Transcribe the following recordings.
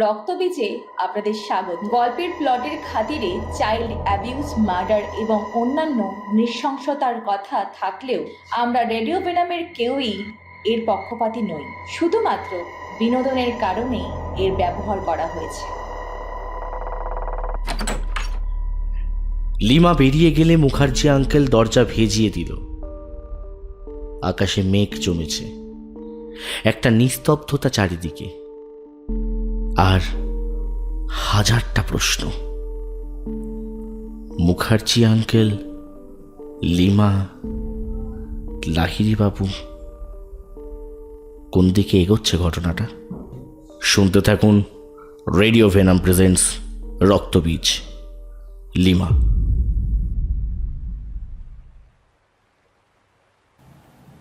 রক্তবীজে আপনাদের স্বাগত। গল্পের প্লটের খাতিরে চাইল্ড অ্যাবিউজ, মার্ডার এবং অন্যান্য নৃশংসতার কথা থাকলেও আমরা রেডিও বেনামের কেউই এর পক্ষপাতী নই। শুধুমাত্র বিনোদনের কারণে এর ব্যবহার করা হয়েছে। লিমা বেরিয়ে গেলে মুখার্জি আঙ্কেল দরজা ভেজিয়ে দিল। আকাশে মেঘ জমেছে। একটা নিস্তব্ধতা চারিদিকে। আর হাজারটা প্রশ্ন। মুখার্জি আঙ্কেল, লিমা লাহিরি বাবু কোন দিকে এগোচ্ছে ঘটনাটা? শুনতে থাকুন radio Venom presents Raktabeej, Lima.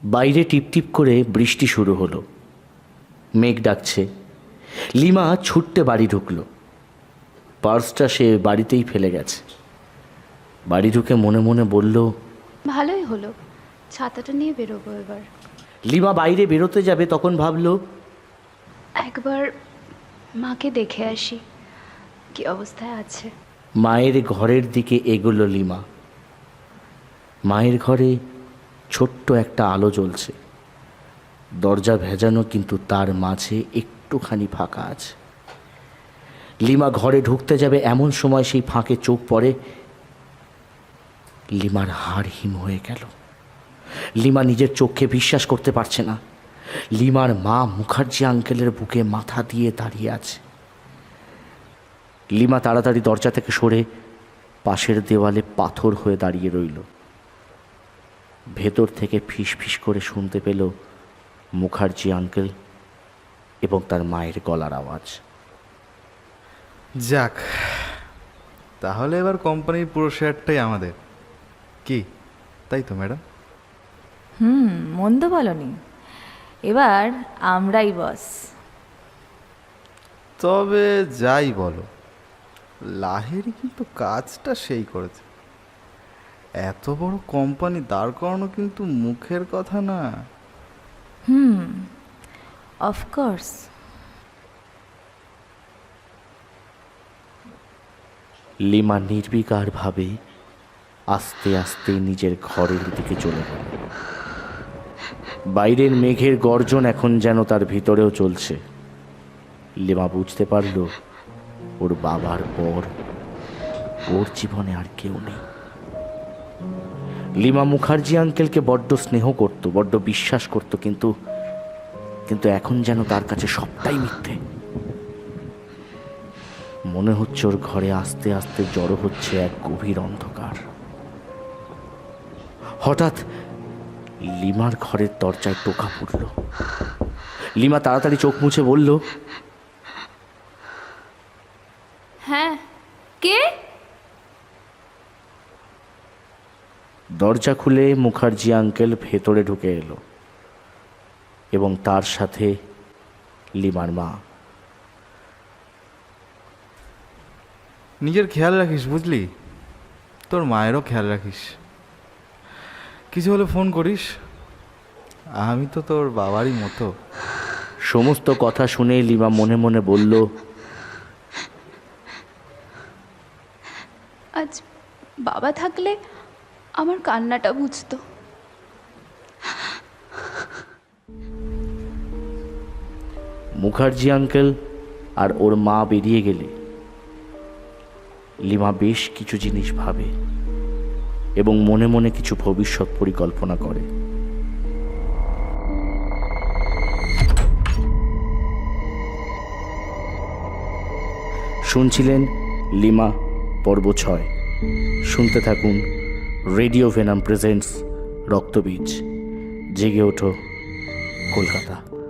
বাইরে টিপটিপ করে বৃষ্টি শুরু হলো। মেঘ ডাকছে। লিমা ছুটতে বাড়ি ঢুকলো। পার্সটা সে বাড়িতেই ফেলে গেছে। বাড়ি ঢুকে মনে মনে বলল ভালোই হলো ছাতাটা নিয়ে বেরোবো এবার। লিমা বাইরে বেরোতে যাবে তখন ভাবলো একবার মাকে দেখে আসি কি অবস্থায় আছে। মায়ের ঘরের দিকে এগোলো লিমা। মায়ের ঘরে ছোট্ট একটা আলো জ্বলছে। দরজা ভেজানো কিন্তু তার মাঝে একটুখানি ফাঁকা আছে। লিমা ঘরে ঢুকতে যাবে এমন সময় সেই ফাঁকে চোখ পড়ে। লিমার হাড় হিম হয়ে গেল। লিমা নিজের চোখে বিশ্বাস করতে পারছে না। লিমার মা মুখার্জি আঙ্কেলের বুকে মাথা দিয়ে দাঁড়িয়ে আছে। লিমা তাড়াতাড়ি দরজা থেকে সরে পাশের দেওয়ালে পাথর হয়ে দাঁড়িয়ে রইল। ভেতর থেকে ফিস ফিস করে শুনতে পেল মুখার্জি আঙ্কেল এবং তার মায়ের গলার আওয়াজ। যাক তাহলে এবার কোম্পানির পুরো শেয়ারটাই আমাদের। কি? তাই তো ম্যাডাম? হুম মন্দ বলনি। এবার আমরাই বস। তবে যাই বলো লাহেরি কিন্তু কাজটা সেই করেছে। এত বড় কোম্পানি দাঁড় করানো কিন্তু মুখের কথা না। হুম অফকোর্স লিমা নির্বিকারভাবে আস্তে আস্তে নিজের ঘরের দিকে চলে গেল। বাইরের মেঘের গর্জন এখন যেন তার ভিতরেও চলছে। লিমা বুঝতে পারল, ওর বাবার পর ওর জীবনে আর কেউ নেই। লিমা মুখার্জি আঙ্কেলকে বড্ড স্নেহ করত, বড্ড বিশ্বাস করত, কিন্তু কিন্তু এখন যেন তার কাছে সবটাই মিথ্যে। মনে হচ্ছে ওর ঘরে আস্তে আস্তে জড়ো হচ্ছে এক গভীর অন্ধকার। হঠাৎ লিমার ঘরের দরজায় টোকা পড়ল। লিমা তাড়াতাড়ি চোখ মুছে বলল হ্যাঁ কে? দরজা খুলে মুখার্জি আঙ্কেল ভেতরে ঢুকে এলো এবং তার সাথে লিমার মা। নিজের খেয়াল রাখিস বুঝলি? তোর মায়েরও খেয়াল রাখিস। কিছু হলে ফোন করিস। আমি তো তোর বাবারই মতো। সমস্ত কথা শুনে লিমা মনে মনে বলল আজ বাবা থাকলে আমার কান্নাটা বুঝতো। মুখার্জি আঙ্কেল আর ওর মা বেরিয়ে গেলে। লিমা বেশ কিছু জিনিস ভাবে এবং মনে মনে কিছু ভবিষ্যৎ পরিকল্পনা করে। শুনছিলেন লিমা পর্ব ছয়। শুনতে থাকুন রেডিও ভেনাম প্রেজেন্টস রক্তবীজ জেগে ওঠো কলকাতা।